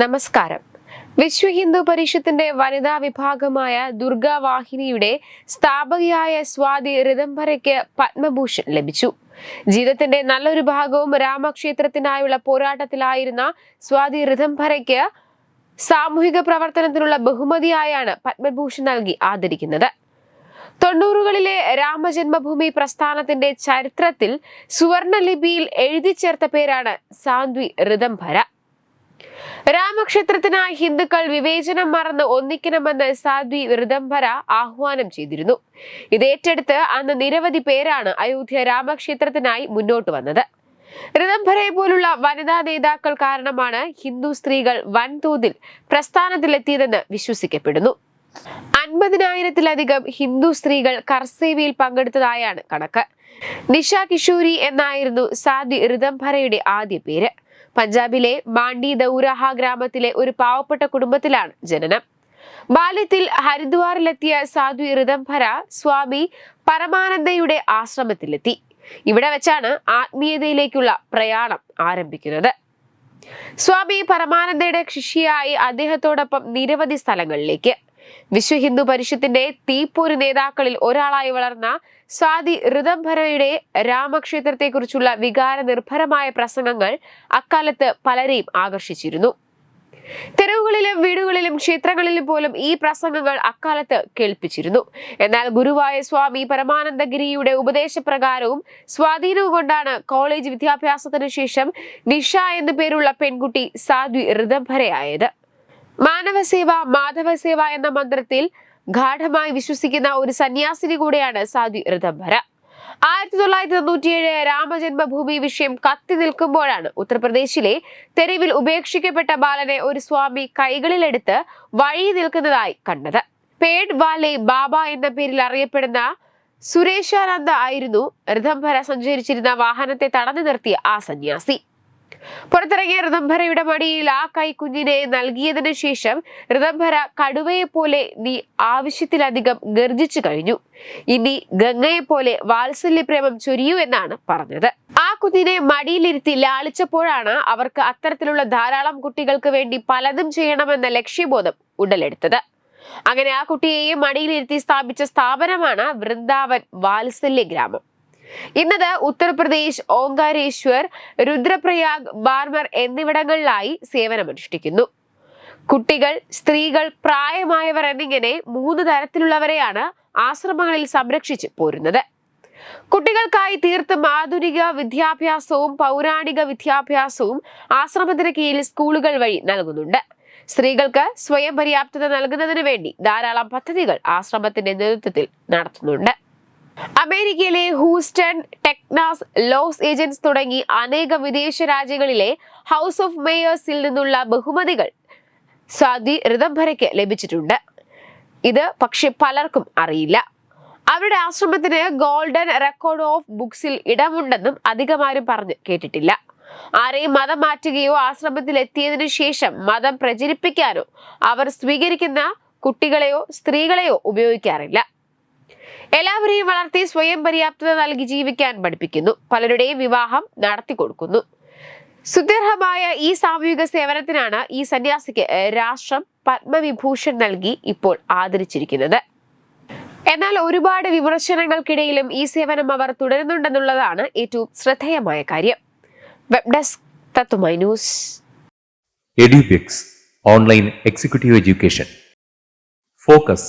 നമസ്കാരം. വിശ്വ ഹിന്ദു പരിഷത്തിന്റെ വനിതാ വിഭാഗമായ ദുർഗാവാഹിനിയുടെ സ്ഥാപകയായ സ്വാതി റിതംബരയ്ക്ക് പത്മഭൂഷൺ ലഭിച്ചു. ജീവിതത്തിന്റെ നല്ലൊരു ഭാഗവും രാമക്ഷേത്രത്തിനായുള്ള പോരാട്ടത്തിലായിരുന്ന സ്വാതി റിതംബരയ്ക്ക് സാമൂഹിക പ്രവർത്തനത്തിനുള്ള ബഹുമതിയായാണ് പത്മഭൂഷൺ നൽകി ആദരിക്കുന്നത്. തൊണ്ണൂറുകളിലെ രാമജന്മഭൂമി പ്രസ്ഥാനത്തിന്റെ ചരിത്രത്തിൽ സുവർണ ലിപിയിൽ എഴുതി ചേർത്ത പേരാണ് സാന്ത്വി ഋതംഭര. രാമക്ഷേത്രത്തിനായി ഹിന്ദുക്കൾ വിവേചനം മറന്ന് ഒന്നിക്കണമെന്ന് സാധ്വി ഋതംഭര ആഹ്വാനം ചെയ്തിരുന്നു. ഇതേറ്റെടുത്ത് അന്ന് നിരവധി പേരാണ് അയോധ്യ രാമക്ഷേത്രത്തിനായി മുന്നോട്ട് വന്നത്. ഋതംഭരയെ പോലുള്ള വനിതാ നേതാക്കൾ കാരണമാണ് ഹിന്ദു സ്ത്രീകൾ വൻതോതിൽ പ്രസ്ഥാനത്തിലെത്തിയതെന്ന് വിശ്വസിക്കപ്പെടുന്നു. അൻപതിനായിരത്തിലധികം ഹിന്ദു സ്ത്രീകൾ കർസേവയിൽ പങ്കെടുത്തതായാണ് കണക്ക്. നിഷ കിഷോരി എന്നായിരുന്നു സാദി ഋതംഭരയുടെ ആദ്യ പേര്. പഞ്ചാബിലെ ബാണ്ടി ദൗരഹ ഗ്രാമത്തിലെ ഒരു പാവപ്പെട്ട കുടുംബത്തിലാണ് ജനനം. ബാല്യത്തിൽ ഹരിദ്വാറിലെത്തിയ സാധു ഋതംഭര സ്വാമി പരമാനന്ദയുടെ ആശ്രമത്തിലെത്തി. ഇവിടെ വെച്ചാണ് ആത്മീയതയിലേക്കുള്ള പ്രയാണം ആരംഭിക്കുന്നത്. സ്വാമി പരമാനന്ദയുടെ ശിഷ്യയായി അദ്ദേഹത്തോടൊപ്പം നിരവധി സ്ഥലങ്ങളിലേക്ക്. വിശ്വ ഹിന്ദു പരിഷത്തിന്റെ തീപ്പൊരു നേതാക്കളിൽ ഒരാളായി വളർന്ന സ്വാതി ഋതംഭരയുടെ രാമക്ഷേത്രത്തെക്കുറിച്ചുള്ള വികാര നിർഭരമായ പ്രസംഗങ്ങൾ അക്കാലത്ത് പലരെയും ആകർഷിച്ചിരുന്നു. തെരുവുകളിലും വീടുകളിലും ക്ഷേത്രങ്ങളിലും പോലും ഈ പ്രസംഗങ്ങൾ അക്കാലത്ത് കേൾപ്പിച്ചിരുന്നു. എന്നാൽ ഗുരുവായ സ്വാമി പരമാനന്ദഗിരിയുടെ ഉപദേശപ്രകാരവും സ്വാധീനവും കൊണ്ടാണ് കോളേജ് വിദ്യാഭ്യാസത്തിനു ശേഷം നിഷ എന്നു പേരുള്ള പെൺകുട്ടി സാധ്വി ഋതംഭരയായത്. മാനവസേവ മാധവസേവ എന്ന മന്ത്രത്തിൽ ഗാഠമായി വിശ്വസിക്കുന്ന ഒരു സന്യാസിനി കൂടെയാണ് സാധു ഋതംബര ആയിരത്തി തൊള്ളായിരത്തി തൊണ്ണൂറ്റിയേഴ് രാമജന്മഭൂമി വിഷയം കത്തി നിൽക്കുമ്പോഴാണ് ഉത്തർപ്രദേശിലെ തെരുവിൽ ഉപേക്ഷിക്കപ്പെട്ട ബാലനെ ഒരു സ്വാമി കൈകളിലെടുത്ത് വഴി നിൽക്കുന്നതായി കണ്ടത്. പേഡ് വാലെ ബാബ എന്ന പേരിൽ അറിയപ്പെടുന്ന സുരേഷാനന്ദ ആയിരുന്നു ഋതംഭര സഞ്ചരിച്ചിരുന്ന വാഹനത്തെ തടഞ്ഞു നിർത്തിയ ആ സന്യാസി. പുറത്തിറങ്ങിയ ഋതംഭരയുടെ മടിയിൽ ആ കൈക്കുഞ്ഞിനെ നൽകിയതിനു ശേഷം ഋതംഭര കടുവയെ പോലെ നീ ആവശ്യത്തിലധികം ഗർജിച്ചു കഴിഞ്ഞു. ഇനി ഗംഗയെ പോലെ വാത്സല്യപ്രേമം ചൊരിയൂ എന്നാണ് പറഞ്ഞത്. ആ കുഞ്ഞിനെ മടിയിലിരുത്തി ലാളിച്ചപ്പോഴാണ് അവർക്ക് അത്തരത്തിലുള്ള ധാരാളം കുട്ടികൾക്ക് വേണ്ടി പലതും ചെയ്യണമെന്ന ലക്ഷ്യബോധം ഉടലെടുത്തത്. അങ്ങനെ ആ കുട്ടിയെയും മടിയിലിരുത്തി സ്ഥാപിച്ച സ്ഥാപനമാണ് വൃന്ദാവൻ വാത്സല്യ ഗ്രാമം ഇന്നത് ഉത്തർപ്രദേശ് ഓങ്കാരേശ്വർ രുദ്രപ്രയാഗ് ബാർമർ എന്നിവിടങ്ങളിലായി സേവനമനുഷ്ഠിക്കുന്നു. കുട്ടികൾ സ്ത്രീകൾ പ്രായമായവർ എന്നിങ്ങനെ മൂന്ന് തരത്തിലുള്ളവരെയാണ് ആശ്രമങ്ങളിൽ സംരക്ഷിച്ച് പോരുന്നത്. കുട്ടികൾക്കായി തീർത്തും ആധുനിക വിദ്യാഭ്യാസവും പൗരാണിക വിദ്യാഭ്യാസവും ആശ്രമത്തിന് കീഴിൽ സ്കൂളുകൾ വഴി നൽകുന്നുണ്ട്. സ്ത്രീകൾക്ക് സ്വയം പര്യാപ്തത നൽകുന്നതിന് വേണ്ടി ധാരാളം പദ്ധതികൾ ആശ്രമത്തിന്റെ നേതൃത്വത്തിൽ നടത്തുന്നുണ്ട്. അമേരിക്കയിലെ ഹൂസ്റ്റൺ ടെക്നാസ് ലോസ് ഏജൻസ് തുടങ്ങി അനേകം വിദേശ രാജ്യങ്ങളിലെ ഹൗസ് ഓഫ് മേയേഴ്സിൽ നിന്നുള്ള ബഹുമതികൾ സ്വാതി ഋതംഭരയ്ക്ക് ലഭിച്ചിട്ടുണ്ട്. ഇത് പക്ഷെ പലർക്കും അറിയില്ല. അവരുടെ ആശ്രമത്തിന് ഗോൾഡൻ റെക്കോർഡ് ഓഫ് ബുക്സിൽ ഇടമുണ്ടെന്നും അധികമാരും പറഞ്ഞ് കേട്ടിട്ടില്ല. ആരെയും മതം മാറ്റുകയോ ആശ്രമത്തിൽ എത്തിയതിനു ശേഷം മതം പ്രചരിപ്പിക്കാനോ അവർ സ്വീകരിക്കുന്ന കുട്ടികളെയോ സ്ത്രീകളെയോ ഉപയോഗിക്കാറില്ല. എല്ലാവരെയും വളർത്തി സ്വയം പര്യാപ്തത നൽകി ജീവിക്കാൻ പഠിപ്പിക്കുന്നു. പലരുടെയും വിവാഹം നടത്തി കൊടുക്കുന്നു. സുദീർഘമായ ഈ സാമൂഹിക സേവനത്തിനാണ് ഈ സന്യാസിക്ക് രാഷ്ട്രം പത്മവിഭൂഷൺ നൽകി ഇപ്പോൾ ആദരിച്ചിരിക്കുന്നത്. എന്നാൽ ഒരുപാട് വിമർശനങ്ങൾക്കിടയിലും ഈ സേവനം അവർ തുടരുന്നുണ്ടെന്നുള്ളതാണ് ഏറ്റവും ശ്രദ്ധേയമായ കാര്യം. വെബ് ഡെസ്ക് തത്വമായി news. എഡ്യൂബിക്സ് online executive education. Focus